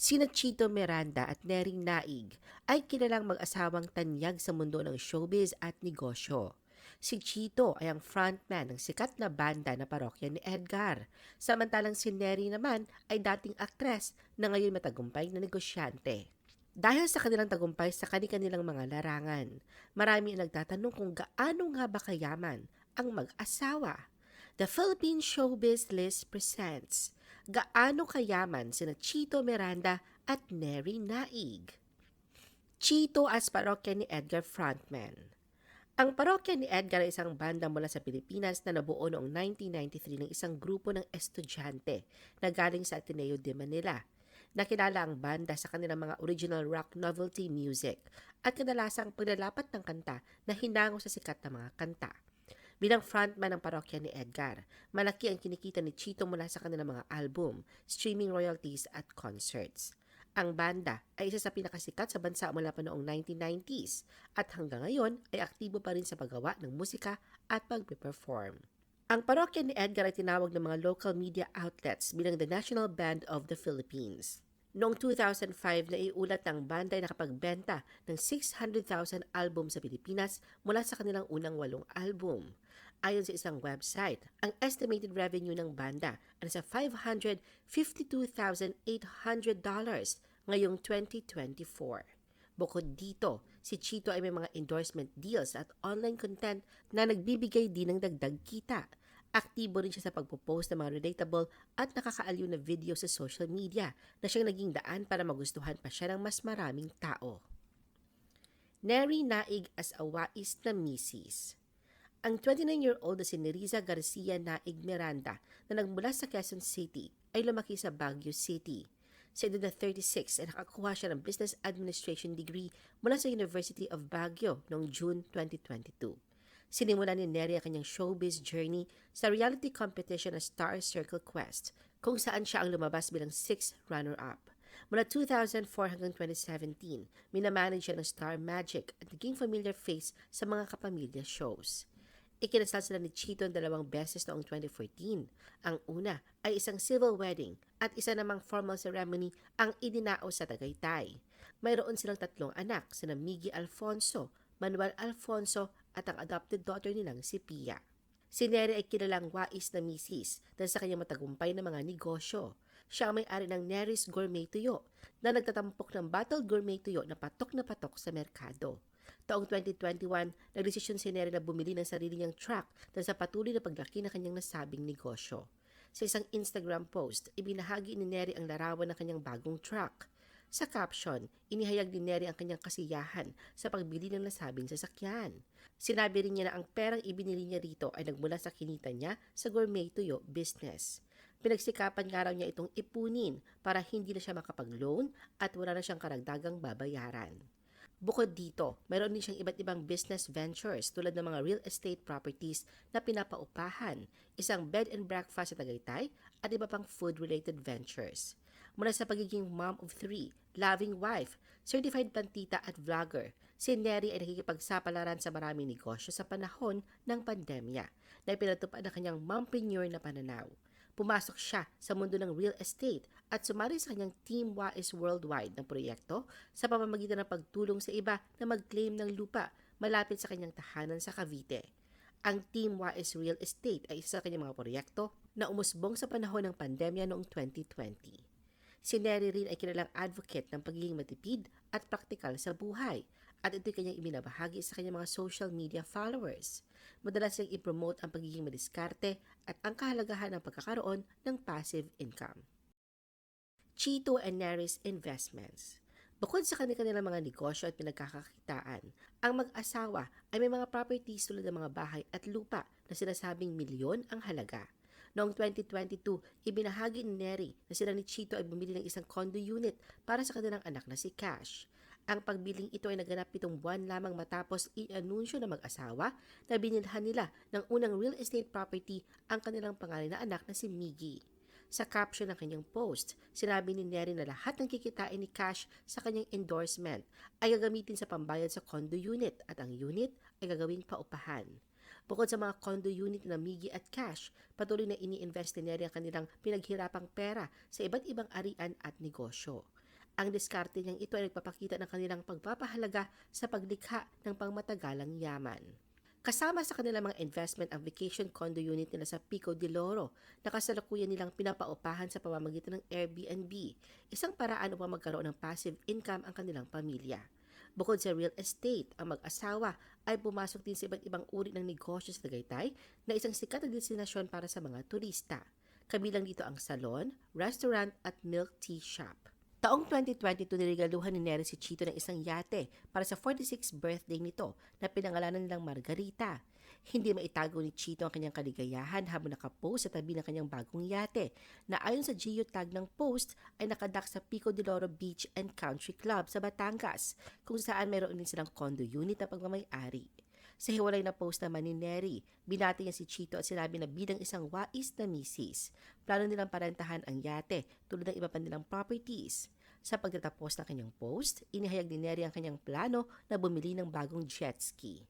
Sina Chito Miranda at Nering Naig ay kilalang mag-asawang tanyag sa mundo ng showbiz at negosyo. Si Chito ay ang frontman ng sikat na banda na parokya ni Edgar, samantalang si Neri naman ay dating aktres na ngayon matagumpay na negosyante. Dahil sa kanilang tagumpay sa kanilang mga larangan, marami ang nagtatanong kung gaano nga ba kayaman ang mag-asawa. The Philippine Showbiz List presents Gaano kayaman sina Chito Miranda at Neri Naig? Chito as parokya ni Edgar frontman. Ang parokya ni Edgar ay isang banda mula sa Pilipinas na nabuo noong 1993 ng isang grupo ng estudyante na galing sa Ateneo de Manila. Nakilala ang banda sa kanilang mga original rock novelty music at kadalasang paglalapat ng kanta na hinango sa sikat na mga kanta. Bilang frontman ng parokya ni Edgar, malaki ang kinikita ni Chito mula sa kanilang mga album, streaming royalties at concerts. Ang banda ay isa sa pinakasikat sa bansa mula pa noong 1990s at hanggang ngayon ay aktibo pa rin sa paggawa ng musika at pagpe-perform. Ang parokya ni Edgar ay tinawag ng mga local media outlets bilang the National Band of the Philippines. Noong 2005 na iulat ng banda ay nakapagbenta ng 600,000 album sa Pilipinas mula sa kanilang unang walong album. Ayon sa isang website, ang estimated revenue ng banda ay sa $552,800 ngayong 2024. Bukod dito, si Chito ay may mga endorsement deals at online content na nagbibigay din ng dagdag kita. Aktibo rin siya sa pagpo-post ng mga relatable at nakakaaliw na video sa social media na siyang naging daan para magustuhan pa siya ng mas maraming tao. Neri Naig as a wais na misis. Ang 29-year-old na si Neriza Garcia Naig Miranda na nagmula sa Quezon City ay lumaki sa Baguio City. Sa edad na 36 ay nakakuha siya ng Business Administration degree mula sa University of Baguio noong June 2022. Sinimula ni Neri ang kanyang showbiz journey sa reality competition na Star Circle Quest kung saan siya ang lumabas bilang sixth runner-up. Mula 2004 hanggang 2017, minamanage siya ng Star Magic at naging familiar face sa mga kapamilya shows. Ikinasal sila ni Chito ang dalawang beses noong 2014. Ang una ay isang civil wedding at isa namang formal ceremony ang idinao sa Tagaytay. Mayroon silang tatlong anak, sina Miggy Alfonso, Manuel Alfonso at ang adopted daughter nilang si Pia. Si Neri ay kilalang wais na misis dahil sa kanyang matagumpay na mga negosyo. Siya ang may-ari ng Neris Gourmet Tuyo na nagtatampok ng Battle Gourmet Tuyo na patok na patok sa merkado. Taong 2021, nagdesisyon si Neri na bumili ng sarili niyang truck dahil sa patuloy na paglaki ng kanyang nasabing negosyo. Sa isang Instagram post, ibinahagi ni Neri ang larawan ng kanyang bagong truck. Sa caption, inihayag ni Neri ang kanyang kasiyahan sa pagbili ng nasabing sasakyan. Sinabi rin niya na ang perang ibinili niya rito ay nagmula sa kinita niya sa gourmet tuyo business. Pinagsikapan nga raw niya itong ipunin para hindi na siya makapag-loan at wala na siyang karagdagang babayaran. Bukod dito, mayroon din siyang iba't ibang business ventures tulad ng mga real estate properties na pinapaupahan, isang bed and breakfast sa Tagaytay at iba pang food-related ventures. Mula sa pagiging mom of three, loving wife, certified pantita at vlogger, si Neri ay nakikipagsapalaran sa maraming negosyo sa panahon ng pandemya na ipinatupad ang kanyang mompreneur na pananaw. Pumasok siya sa mundo ng real estate at sumali sa kanyang Team Wais Worldwide ng proyekto sa pamamagitan ng pagtulong sa iba na mag-claim ng lupa malapit sa kanyang tahanan sa Cavite. Ang Team Wais Real Estate ay isa sa kanyang mga proyekto na umusbong sa panahon ng pandemya noong 2020. Si Neri rin ay kilalang advocate ng pagiging matipid at praktikal sa buhay at ito'y kanyang ibinabahagi sa kanyang mga social media followers. Madalas niyang ipromote ang pagiging madiskarte at ang kahalagahan ng pagkakaroon ng passive income. Chito and Neris Investments Bukod sa kanilang mga negosyo at pinagkakakitaan, ang mag-asawa ay may mga properties tulad ng mga bahay at lupa na sinasabing milyon ang halaga. Noong 2022, ibinahagi ni Neri na sila ni Chito ay bumili ng isang condo unit para sa kanilang anak na si Cash. Ang pagbiling ito ay naganap pitong buwan lamang matapos i-anunsyo ng mag-asawa na binilhan nila ng unang real estate property ang kanilang pangalan na anak na si Miggy. Sa caption ng kanyang post, sinabi ni Neri na lahat ng kikitain ni Cash sa kanyang endorsement ay gagamitin sa pambayad sa condo unit at ang unit ay gagawing paupahan. Bukod sa mga condo unit na Miggy at Cash, patuloy na ini-invest ni Neri ang kanilang pinaghirapang pera sa iba't ibang arian at negosyo. Ang diskarte niyang ito ay nagpapakita ng kanilang pagpapahalaga sa paglikha ng pangmatagalang yaman. Kasama sa kanilang mga investment ang vacation condo unit nila sa Pico de Loro na kasalukuyan nilang pinapaupahan sa pamamagitan ng Airbnb, isang paraan upang magkaroon ng passive income ang kanilang pamilya. Bukod sa real estate, ang mag-asawa ay pumasok din sa iba't ibang uri ng negosyo sa Tagaytay na isang sikat na destinasyon para sa mga turista. Kabilang dito ang salon, restaurant at milk tea shop. Taong 2022 niregaluhan ni Neri si Chito ng isang yate para sa 46th birthday nito na pinangalanan nilang Margarita. Hindi maitago ni Chito ang kanyang kaligayahan habang nakapost sa tabi ng kanyang bagong yate na ayon sa geotag ng post ay nakadak sa Pico de Loro Beach and Country Club sa Batangas kung saan mayroon din silang condo unit na pagmamayari. Sa hiwalay na post naman ni Neri, binati niya si Chito at sinabi na bilang isang wais na misis, plano nilang parentahan ang yate tulad ng iba pa nilang properties. Sa pagtatapos ng kanyang post, inihayag ni Neri ang kanyang plano na bumili ng bagong jet ski.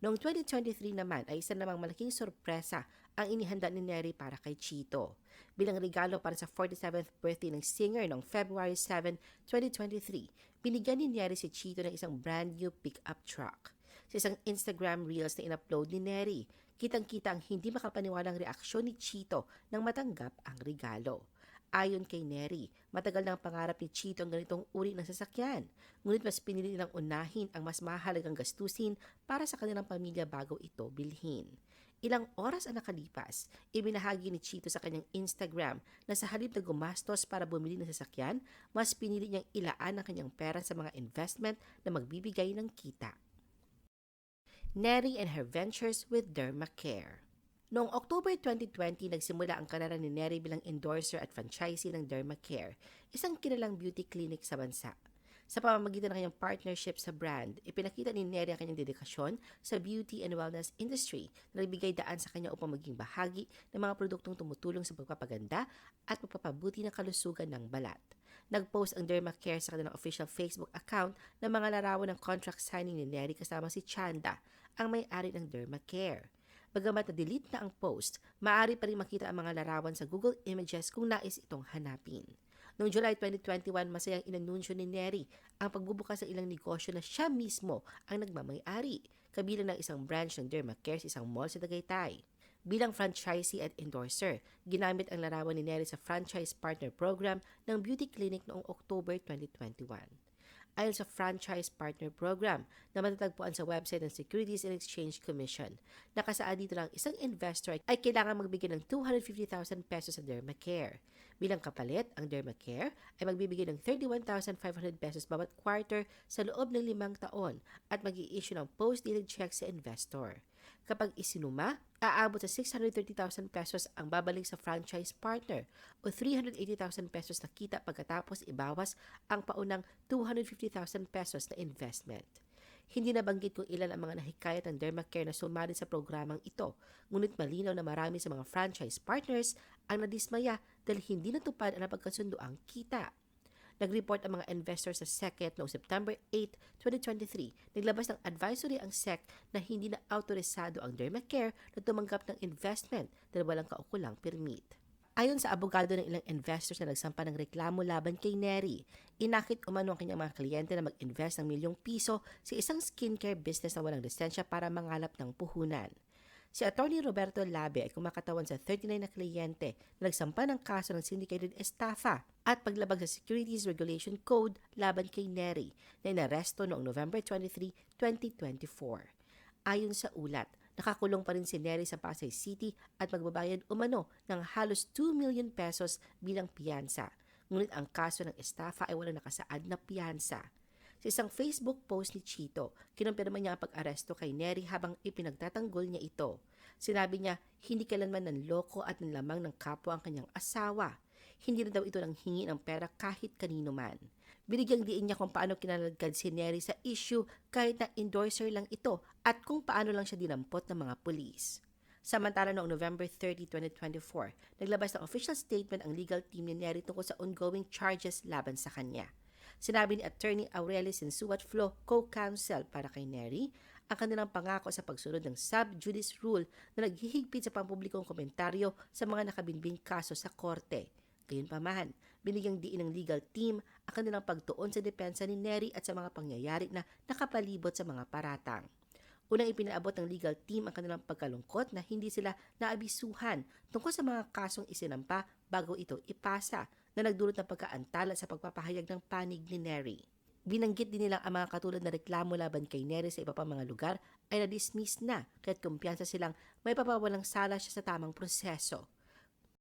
Noong 2023 naman ay isa namang malaking sorpresa ang inihanda ni Neri para kay Chito. Bilang regalo para sa 47th birthday ng singer noong February 7, 2023, binigyan ni Neri si Chito ng isang brand new pickup truck. Sa isang Instagram Reels na in-upload ni Neri, kitang-kita ang hindi makapaniwalang reaksyon ni Chito nang matanggap ang regalo. Ayon kay Neri, matagal nang pangarap ni Chito ang ganitong uri ng sasakyan. Ngunit mas pinili nilang unahin ang mas mahalagang gastusin para sa kanilang pamilya bago ito bilhin. Ilang oras ang nakalipas, ibinahagi ni Chito sa kanyang Instagram na sa halip na gumastos para bumili ng sasakyan, mas pinili niyang ilaan ang kanyang pera sa mga investment na magbibigay ng kita. Neri and her ventures with Dermacare. Noong October 2020, nagsimula ang karera ni Neri bilang endorser at franchisee ng Dermacare, isang kilalang beauty clinic sa bansa. Sa pamamagitan ng kanyang partnership sa brand, ipinakita ni Neri ang kanyang dedikasyon sa beauty and wellness industry na nagbigay daan sa kanya upang maging bahagi ng mga produktong tumutulong sa pagpapaganda at pagpapabuti ng kalusugan ng balat. Nag-post ang Dermacare sa kanilang official Facebook account ng mga larawan ng contract signing ni Neri kasama si Chanda, ang may-ari ng Dermacare. Bagamat na-delete na ang post, maaari pa rin makita ang mga larawan sa Google Images kung nais itong hanapin. Noong July 2021, masayang inanunsyo ni Neri ang pagbubukas ng ilang negosyo na siya mismo ang nagmamay-ari, kabilang ng isang branch ng Dermacare sa isang mall sa Tagaytay. Bilang franchisee at endorser, ginamit ang larawan ni Neri sa franchise partner program ng beauty clinic noong October 2021 ayon sa Franchise Partner Program na matatagpuan sa website ng Securities and Exchange Commission. Nakasaad dito lang isang investor ay kailangan magbigay ng 250,000 pesos sa Dermacare. Bilang kapalit, ang Dermacare ay magbibigay ng 31,500 pesos bawat quarter sa loob ng limang taon at mag issue ng post-dated check sa investor. Kapag isinuma, aabot sa 630,000 pesos ang babalik sa franchise partner o 380,000 pesos na kita pagkatapos ibawas ang paunang 250,000 pesos na investment. Hindi nabanggit kung ilan ang mga nahikayat ng Dermacare na sumali sa programang ito, ngunit malinaw na marami sa mga franchise partners ang nadismaya dahil hindi natupad ang napagkasundo ang kita. Nag-report ang mga investors sa SECET noong September 8, 2023. Naglabas ng advisory ang SEC na hindi na autorisado ang Dermacare na tumanggap ng investment dahil walang kaukulang permit. Ayon sa abogado ng ilang investors na nagsampa ng reklamo laban kay Neri, inakit umano ang kanyang mga kliyente na mag-invest ng milyong piso sa isang skincare business na walang lisensya para mangalap ng puhunan. Si Attorney Roberto Labe ay kumakatawan sa 39 na kliyente na nagsampa ng kaso ng syndicated estafa at paglabag sa Securities Regulation Code laban kay Neri na inaresto noong November 23, 2024. Ayon sa ulat, nakakulong pa rin si Neri sa Pasay City at magbabayad umano ng halos 2 million pesos bilang piyansa. Ngunit ang kaso ng estafa ay walang nakasaad na piyansa. Sa isang Facebook post ni Chito, kinumpirma niya ang pag-aresto kay Neri habang ipinagtatanggol niya ito. Sinabi niya, hindi kailanman ng loko at ng lamang ng kapwa ang kanyang asawa. Hindi rin daw ito nang hingi ng pera kahit kanino man. Binigyang diin niya kung paano kinalalagad si Neri sa issue kahit na endorser lang ito at kung paano lang siya dinampot ng mga pulis. Samantala noong November 30, 2024, naglabas ng official statement ang legal team ni Neri tungkol sa ongoing charges laban sa kanya. Sinabi ni Attorney Aureli Sensuat Flo, co-counsel para kay Neri, ang kanilang pangako sa pagsunod ng sub judice rule na naghihigpit sa pampublikong komentaryo sa mga nakabinbing kaso sa korte. Gayunpaman, Binigyang diin ng legal team ang kanilang pagtuon sa depensa ni Neri at sa mga pangyayari na nakapalibot sa mga paratang. Unang ipinaabot ng legal team ang kanilang pagkalungkot na hindi sila naabisuhan tungkol sa mga kasong isinampa bago ito ipasa na nagdulot ng pagkaantala sa pagpapahayag ng panig ni Neri. Binanggit din nilang ang mga katulad na reklamo laban kay Neri sa iba pang mga lugar ay na-dismiss na kahit kumpiyansa silang may papawalang sala siya sa tamang proseso.